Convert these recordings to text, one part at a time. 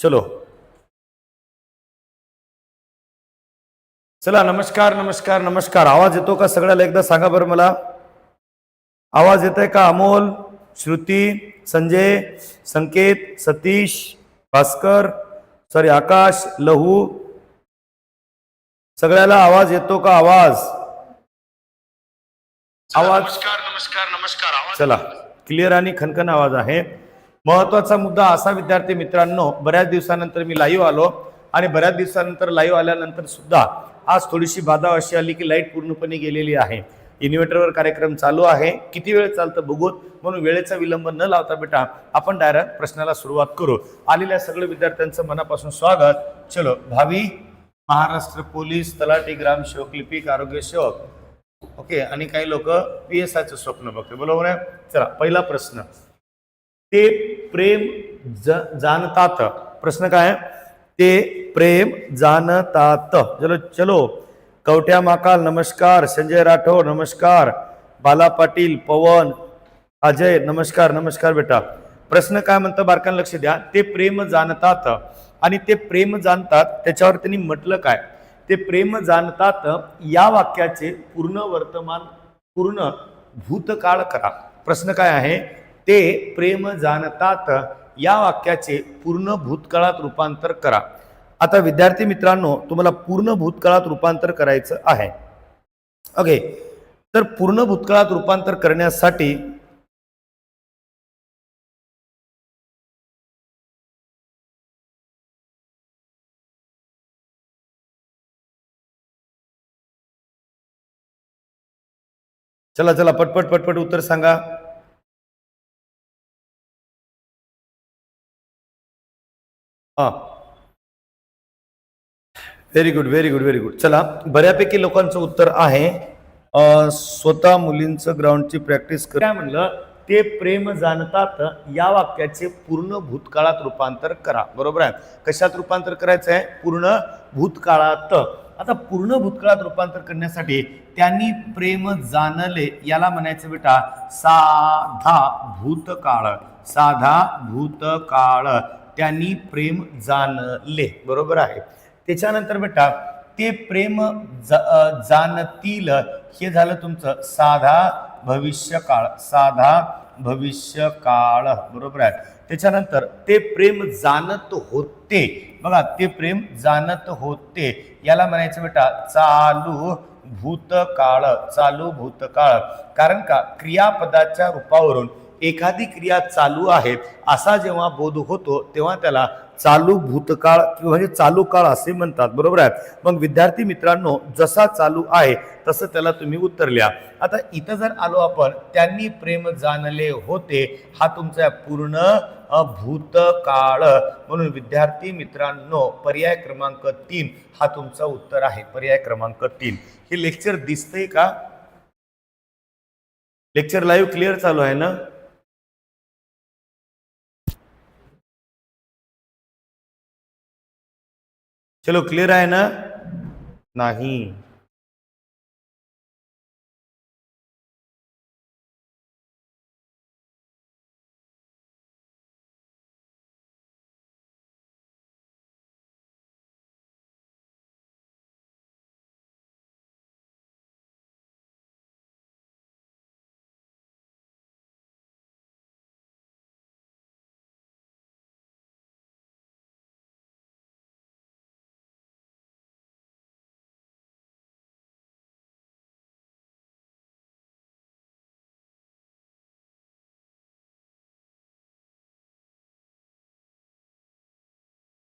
चलो। चला नमस्कार नमस्कार नमस्कार. आवाज येतो का सगळ्याला? एकदा सांगा बरं मला. आवाज येत आहे का? अमोल श्रुती संजय संकेत सतीश भास्कर सॉरी आकाश लहू. सगळ्याला आवाज येतो का? आवाज. आवाज. नमस्कार नमस्कार नमस्कार. आवाज चला. क्लिअर आणि खनखन आवाज आहे. महत्त्वाचा मुद्दा असा विद्यार्थी मित्रांनो बऱ्याच दिवसानंतर मी लाईव्ह आलो आणि बऱ्याच दिवसानंतर लाईव्ह आल्यानंतर सुद्धा आज थोडीशी बाधा अशी आली की लाइट पूर्णपणे गेलेली आहे. इन्व्हर्टरवर कार्यक्रम चालू आहे. किती वेळ चालतं बघूत? म्हणून वेळेचा विलंब न लावता बेटा आपण डायरेक्ट प्रश्नाला सुरुवात करू. आलेल्या सगळ्या विद्यार्थ्यांचं मनापासून स्वागत. चलो भावी महाराष्ट्र पोलीस तलाठी ग्रामसेवक लिपिक आरोग्य सेवक. ओके आणि काही लोक पी एस आयचं स्वप्न बघते. बरोबर आहे? चला पहिला प्रश्न. ते प्रेम ज जाणतात. प्रश्न काय ते प्रेम जाणतात. चलो चलो. कवट्या माकाल नमस्कार. संजय राठोड नमस्कार. बाला पाटील पवन अजय नमस्कार नमस्कार बेटा. प्रश्न काय म्हणतं? बारकान लक्ष द्या. ते प्रेम जाणतात. आणि ते प्रेम जाणतात त्याच्यावर त्यांनी म्हटलं काय? ते प्रेम जाणतात या वाक्याचे पूर्ण वर्तमान पूर्ण भूतकाळ करा. प्रश्न काय आहे? ते प्रेम जाणतात या वाक्याचे पूर्ण भूतकाळात रूपांतर करा. आता विद्यार्थी मित्रांनो तुम्हाला पूर्ण भूतकाळात रूपांतर करायचं आहे. ओके तर पूर्ण भूतकाळात रूपांतर करण्यासाठी चला चला पटपट पटपट उत्तर सांगा. हां. Very good very good very good चला बऱ्यापैकी लोकांचं उत्तर आहे. स्वतः मुलींचं ग्राउंडची प्रॅक्टिस कर काय म्हणलं? ते प्रेम जाणतात या वाक्याचे पूर्ण भूतकाळात रूपांतर करा. बरोबर आहे? कशात रूपांतर करायचं आहे पूर्ण भूतकाळात. आता पूर्ण भूतकाळात रूपांतर करण्यासाठी त्यांनी प्रेम जाणले याला म्हणायचं बेटा साधा भूतकाळ. साधा भूतकाळ. त्यांनी प्रेम जाणले. बरोबर आहे. त्याच्यानंतर बेटा ते प्रेम ज- जाणतील हे झालं तुमचं साधा भविष्य काळ साधा भविष्य काळ बरोबर आहे. त्याच्यानंतर ते प्रेम जाणत होते. बघा ते प्रेम जाणत होते. याला म्हणायचं बेटा चालू भूतकाळ चालू भूतकाळ. कारण का? क्रियापदाच्या रूपावरून एखादी क्रिया चालू आहे असा जेव्हा बोध होतो तेव्हा त्याला चालू भूतकाळ किंवा म्हणजे चालू काळ असे म्हणतात. बरोबर आहे? मग विद्यार्थी मित्रांनो जसा चालू आहे तसं त्याला तुम्ही उत्तर आता इथं जर आलो आपण त्यांनी प्रेम जाणले होते हा तुमचा पूर्ण भूतकाळ म्हणून विद्यार्थी मित्रांनो पर्याय क्रमांक तीन हा तुमचा उत्तर आहे. पर्याय क्रमांक तीन. हे लेक्चर दिसतंय का? लेक्चर लाईव्ह क्लिअर चालू आहे ना? चलो क्लिअर आहे ना? नाही.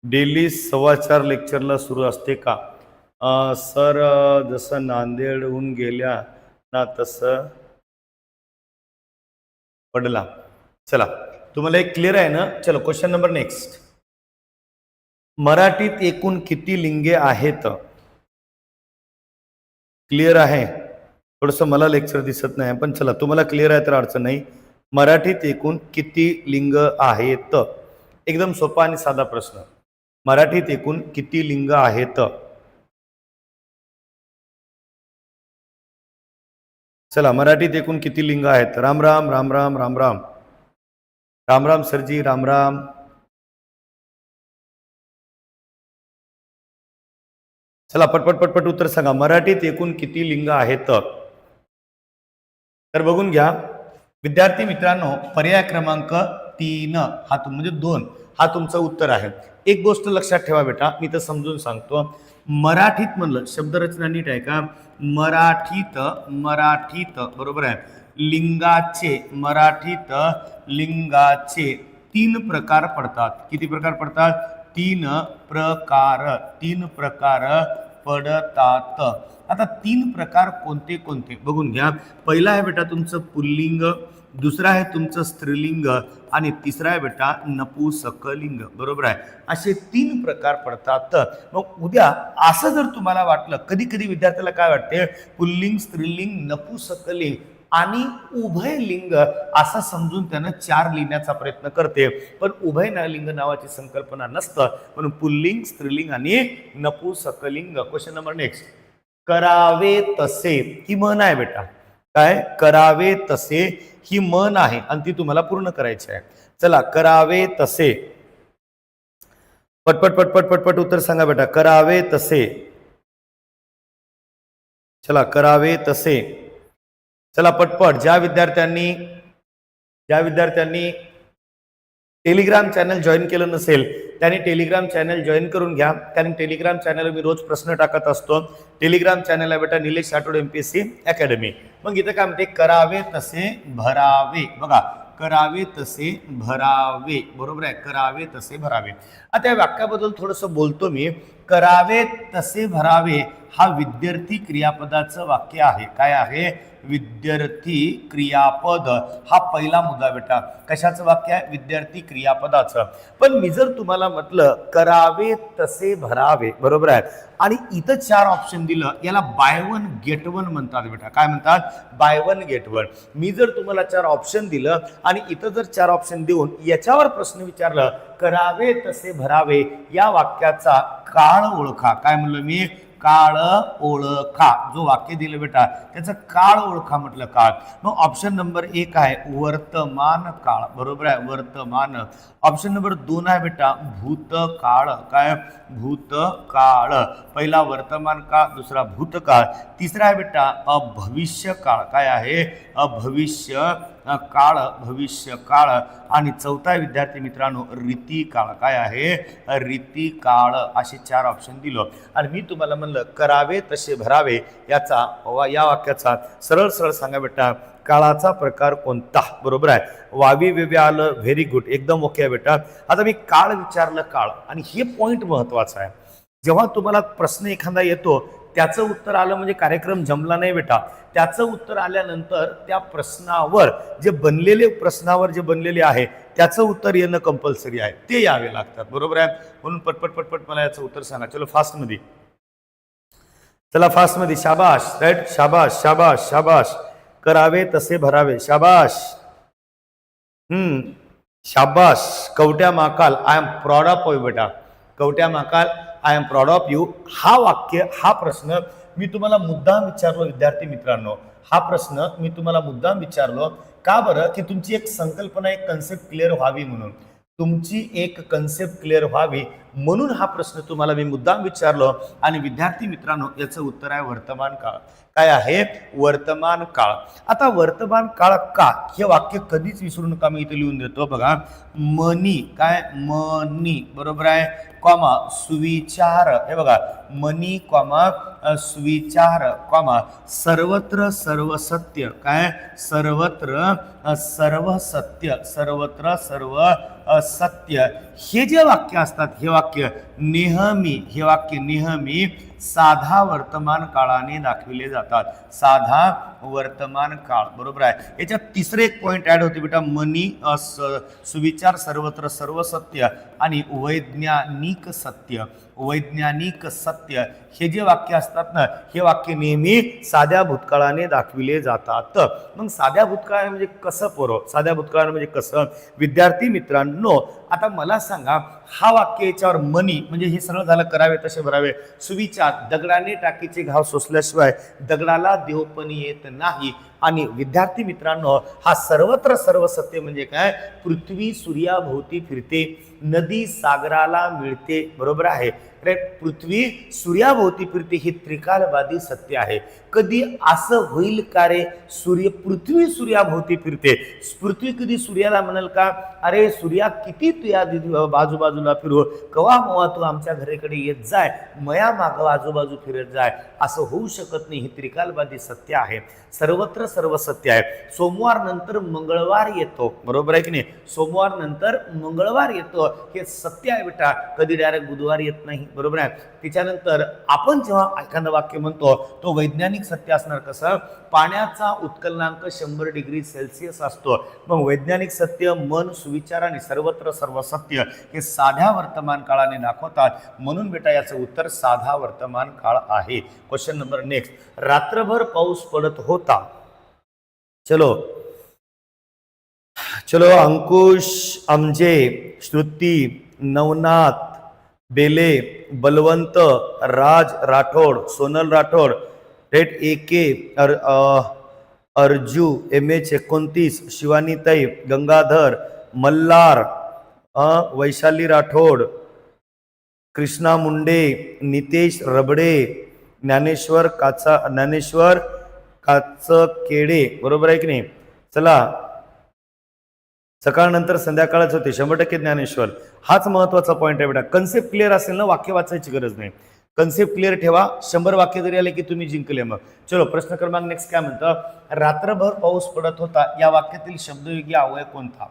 डेली सव्वा चार लेक्चरला सुरू असते का? सर जसं नांदेडहून गेल्या ना तसं पडला. चला तुम्हाला एक क्लिअर आहे ना? चलो क्वेश्चन नंबर नेक्स्ट मराठीत एकूण किती लिंगे आहेत? क्लिअर आहे. थोडंसं मला लेक्चर दिसत नाही पण चला तुम्हाला क्लिअर आहे तर अडचण नाही. मराठीत एकूण किती लिंग आहेत? एकदम सोपा आणि साधा प्रश्न. मराठीत एकूण किती लिंग आहेत? चला मराठीत एकूण किती लिंग आहेत? राम राम राम राम राम राम. राम राम सरजी राम राम. चला पटपट पटपट उत्तर सांगा. मराठीत एकूण किती लिंग आहेत? तर बघून घ्या. विद्यार्थी मित्रांनो पर्याय क्रमांक तीन हा म्हणजे दोन. हा तुमचं उत्तर आहे. एक गोष्ट लक्षात ठेवा बेटा मी तर समजून सांगतो. मराठीत म्हणलं शब्दरचना नीट आहे का? मराठीत मराठीत बरोबर आहे. लिंगाचे मराठीत लिंगाचे तीन प्रकार पडतात. किती प्रकार पडतात? तीन प्रकार तीन प्रकार पडतात. आता तीन प्रकार कोणते कोणते? बघून घ्या. पहिला आहे बेटा तुमचं पुल्लिंग दुसरा आहे तुमचं स्त्रीलिंग आणि तिसरा आहे बेटा नपुसकलिंग. बरोबर आहे? असे तीन प्रकार पडतात. मग उद्या असं जर तुम्हाला वाटलं कधी कधी विद्यार्थ्याला काय वाटते? पुल्लिंग स्त्रीलिंग नपुसकलिंग आणि उभय लिंग असं समजून त्यानं चार लिहिण्याचा प्रयत्न करते. पण उभय न लिंग नावाची संकल्पना नसतं. म्हणून पुल्लिंग स्त्रीलिंग आणि नपुसकलिंग. क्वेश्चन नंबर नेक्स्ट करावे तसे. ही म्हण आहे बेटा. काय? करावे तसे ही मन आहे आणि ती तुम्हाला पूर्ण करायची आहे. चला करावे तसे. पटपट पटपट पटपट उत्तर सांगा बेटा. करावे तसे. चला करावे तसे. चला पटपट. ज्या विद्यार्थ्यांनी ज्या विद्यार्थ्यांनी टेलिग्राम चॅनल जॉईन केलं नसेल त्यांनी टेलिग्राम चॅनल जॉईन करून घ्या. कारण टेलिग्राम चॅनल मी रोज प्रश्न टाकत असतो. टेलिग्राम चॅनल आहे बेटा Nilesh Rathod M P S C academy मग इथं काय म्हणते? करावे तसे भरावे. बघा करावे तसे भरावे. बरोबर आहे? करावे तसे भरावे. आता या वाक्याबद्दल थोडंसं बोलतो मी. करावे तसे भरावे हा विद्यार्थी क्रियापदाचं वाक्य आहे. काय आहे? विद्यार्थी क्रियापद. हा पहिला मुद्दा बेटा. कशाचं वाक्य आहे? विद्यार्थी क्रियापदाचं. पण मी जर तुम्हाला म्हटलं करावे तसे भरावे बरोबर आहे? आणि इथं चार ऑप्शन दिलं याला बाय वन गेट वन म्हणतात बेटा. काय म्हणतात? बाय वन गेट वन मी जर तुम्हाला चार ऑप्शन दिलं आणि इथं जर चार ऑप्शन देऊन याच्यावर प्रश्न विचारलं करावे तसे भरावे. या वाक्याचा काळ ओळखा. काय म्हणलं मी? काळ ओळखा. जो वाक्य दिलं बेटा त्याचं काळ ओळखा म्हटलं काळ. मग ऑप्शन नंबर एक आहे वर्तमान काळ. बरोबर आहे वर्तमान. ऑप्शन नंबर दोन आहे बेटा भूतकाळ. काय? भूतकाळ. पहिला वर्तमान काळ दुसरा भूतकाळ. तिसरा आहे बेटा अभविष्य काळ काय आहे? अभविष्य काळ भविष्य काळ आणि चौथा विद्यार्थी मित्रांनो रीती काळ. काय आहे? रीती काळ असे चार ऑप्शन दिलं. आणि मी तुम्हाला म्हणलं करावे तसे भरावे याचा वा- या वाक्याचा सरळ सरळ सांगा बेटा काळाचा प्रकार कोणता? बरोबर आहे? वावी वेवे आलं व्हेरी गुड एकदम ओके आहे बेटा. आता मी काळ विचारलं काळ. आणि हे पॉईंट महत्वाचं आहे. जेव्हा तुम्हाला प्रश्न एखादा येतो त्याचं उत्तर आलं म्हणजे कार्यक्रम जमला नाही बेटा. त्याचं उत्तर आल्यानंतर त्या प्रश्नावर जे बनलेले प्रश्नावर जे बनलेले आहे त्याचं उत्तर येणं कंपल्सरी आहे. ते यावे लागतात. बरोबर आहे? म्हणून पटपट पटपट मला याचं उत्तर सांगा. चलो फास्टमध्ये चला फास्टमध्ये शाबाश राईट? शाबाश शाबाश शाबाश करावे तसे भरावे. शाबाश हम्म. शाबाश कवट्या माकाल. आय एम प्रॉड ऑफ बेटा. कवट्या माकाल. I am proud of you हा वाक्य हा प्रश्न मी तुम्हाला मुद्दाम विचारलो विद्यार्थी मित्रांनो. हा प्रश्न मी तुम्हाला मुद्दाम विचारलो. का बरं? की तुमची एक संकल्पना एक कन्सेप्ट क्लिअर व्हावी म्हणून. तुमची एक कन्सेप्ट क्लिअर व्हावी. म्हणून हा प्रश्न तुम्हाला मी मुद्दाम विचारलो. आणि विद्यार्थी मित्रांनो याचं उत्तर आहे वर्तमान काळ. काय आहे? वर्तमान काळ. आता वर्तमान काळ का? हे वाक्य कधीच विसरू नका मी इथे लिहून देतो बघा. मनी काय? मनी बरोबर आहे? कॉमा सुविचार. हे बघा मनी कॉमा सुविचार कॉमा सर्वत्र सर्व सत्य काय? सर्वत्र सर्व सत्य सर्वत्र सर्व सत्य हे जे वाक्य असतात हे वाक्य नेहमी हे वाक्य नेहमी साधा वर्तमान काळाने दाखविले जातात. साधा वर्तमान काळ बरोबर आहे? याच्यात तिसरे एक पॉईंट ॲड होते बेटा मनी स- सुविचार सर्वत्र सर्व सत्य आणि वैज्ञानिक सत्य. वैज्ञानिक सत्य हे जे वाक्य असतात ना हे वाक्य नेहमी साध्या भूतकाळाने दाखविले जातात. मग साध्या भूतकाळ म्हणजे कसं पोरो? साध्या भूतकाळ म्हणजे कसं? विद्यार्थी मित्रांनो आता मला सांगा हा वाक्य याच्यावर मनी म्हणजे हे सगळं झालं करावे तसे भरावे. सुविचार दगडाने टाकीचे घाव सोसल्याशिवाय दगडाला देवपणी येत नाही. आणि विद्यार्थी मित्रांनो हा सर्वत्र सर्व सत्य म्हणजे काय? पृथ्वी सूर्याभोवती फिरते नदी सागराला मिळते बरोबर आहे? अरे पृथ्वी सूर्याभोवती फिरते हे त्रिकालवादी सत्य आहे. कधी असं होईल का रे? सूर्य पृथ्वी सूर्याभोवती फिरते. पृथ्वी कधी सूर्याला म्हणाल का अरे सूर्या किती तू या बाजूबाजूला फिरू? कवा मवा तू आमच्या घराकडे येत जाय? मया माग आजूबाजू फिरत जाय. असं होऊ शकत नाही हे त्रिकालवादी सत्य आहे. सर्वत्र सर्व सत्य आहे. सोमवार नंतर मंगळवार येतो. बरोबर आहे की नाही? सोमवार नंतर मंगळवार येतो. हे सत्य आहे बेटा. कधी डायरेक्ट बुधवार येत नाही. बरोबर आहे? त्याच्यानंतर आपण जेव्हा एखादं वाक्य म्हणतो तो वैज्ञानिक सत्य असणार कसं? पाण्याचा उत्कलनांक शंभर डिग्री सेल्सिअस असतो. मग वैज्ञानिक सत्य मन सुविचार आणि सर्वत्र सर्व सत्य हे साध्या वर्तमान काळाने दाखवतात. म्हणून बेटा याचं उत्तर साधा वर्तमान काळ आहे. क्वेश्चन नंबर नेक्स्ट रात्रभर पाऊस पडत होता. चलो। चलो अंकुश आमजे श्रुती नवनाथ बेले बलवंत राज राठोड सोनल राठोड रेट ए के अर अर्जू एम एच एकोणतीस शिवानीताई गंगाधर मल्हार वैशाली राठोड कृष्णा मुंडे नितेश रबडे ज्ञानेश्वर काचा ज्ञानेश्वर काचकेडे बरोबर आहे की नाही? चला सकाळनंतर संध्याकाळच होते शंभर टक्के ज्ञानेश्वर. हाच महत्त्वाचा पॉईंट आहे बेटा. कन्सेप्ट क्लिअर असेल ना वाक्य वाचायची गरज नाही. कन्सेप्ट क्लिअर ठेवा शंभर वाक्य जरी आले की तुम्ही जिंकले मग. चलो प्रश्न क्रमांक नेक्स्ट काय म्हणतं? रात्रभर पाऊस पडत होता या वाक्यातील शब्दयोगी अवय कोणता?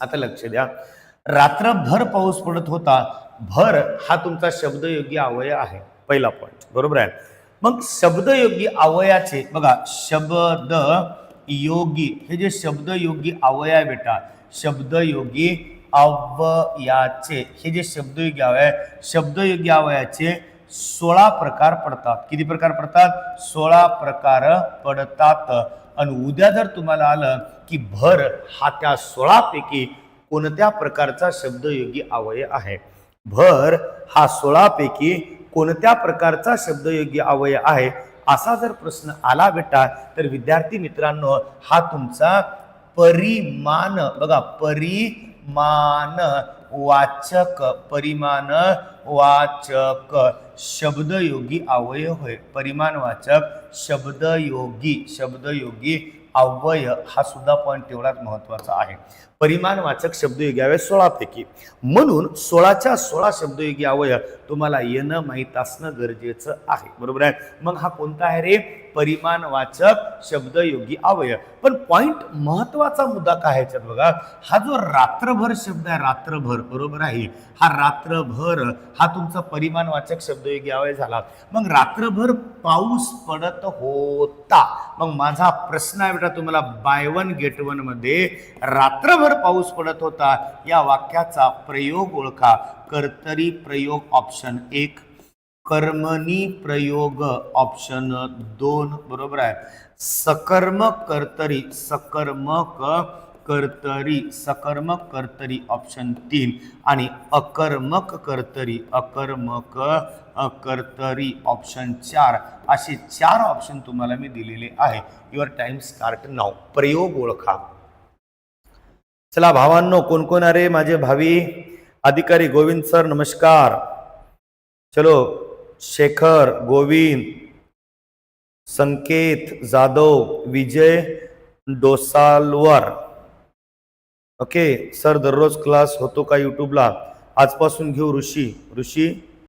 आता लक्ष द्या. रात्रभर पाऊस पडत होता भर हा तुमचा शब्दयोगी अवयव आहे. पहिला पॉईंट बरोबर आहे? मग शब्दयोगी अवयाचे बघा शब्द योगी हे जे शब्दयोगी अवयव आहे बेटा शब्दयोगी अवयाचे हे जे शब्दयोगी अवय आहे, शब्दयोगी अवयाचे सोळा प्रकार पडतात. किती प्रकार पडतात? सोळा प्रकार पडतात. आणि उद्या जर तुम्हाला आलं की भर हा त्या सोळापैकी कोणत्या प्रकारचा शब्दयोगी अवय आहे? भर हा सोळापैकी कोणत्या प्रकारचा शब्दयोगी अवयव आहे असा जर प्रश्न आला बेटा तर विद्यार्थी मित्रांनो हा तुमचा परिमान बघा परिमान वाचक परिमाण वाचक शब्दयोगी अवयव होय. परिमाणवाचक शब्दयोगी शब्दयोगी अव्यय हा सुद्धा पॉईंट तेवढाच महत्त्वाचा आहे. परिमाणवाचक शब्दयोगी अवय सोळापैकी. म्हणून सोळाच्या सोळा शब्दयोगी अवयव तुम्हाला येणं माहीत असणं गरजेचं आहे. बरोबर आहे? मग हा कोणता आहे रे? परिमाणवाचक शब्दयोगी अवयव. पण पॉइंट महत्त्वाचा मुद्दा काय ह्याच्यात बघा? हा जो रात्रभर शब्द आहे रात्रभर बरोबर आहे? हा रात्रभर हा तुमचा परिमाणवाचक शब्दयोगी अवय झाला. मग रात्रभर पाऊस पडत होता. मग माझा प्रश्न आहे बेटा तुम्हाला बाय वन गेट वनमध्ये रात्रभर पाऊस पडत होता. या वाक्याचा प्रयोग ओळखा. कर्तरी प्रयोग ऑप्शन एक. कर्मणी प्रयोग ऑप्शन दोन. बरोबर आहे. सकर्मक कर्तरी सकर्मक कर्तरी सकर्मक कर्तरी ऑप्शन तीन. आणि अकर्मक कर्तरी अकर्मक कर्तरी ऑप्शन चार. असे चार ऑप्शन तुम्हाला मी दिलेले आहे. युअर टाइम स्टार्ट नाव प्रयोग ओळखा. चला भावांनो कोण कोण अरे माझे भावी अधिकारी? गोविंद सर नमस्कार. चलो शेखर गोविंद संकेत जाधव विजय डोसालवर ओके सर दररोज क्लास होतो का यूट्यूबला आजपासून घेऊ ऋषी. ऋषी?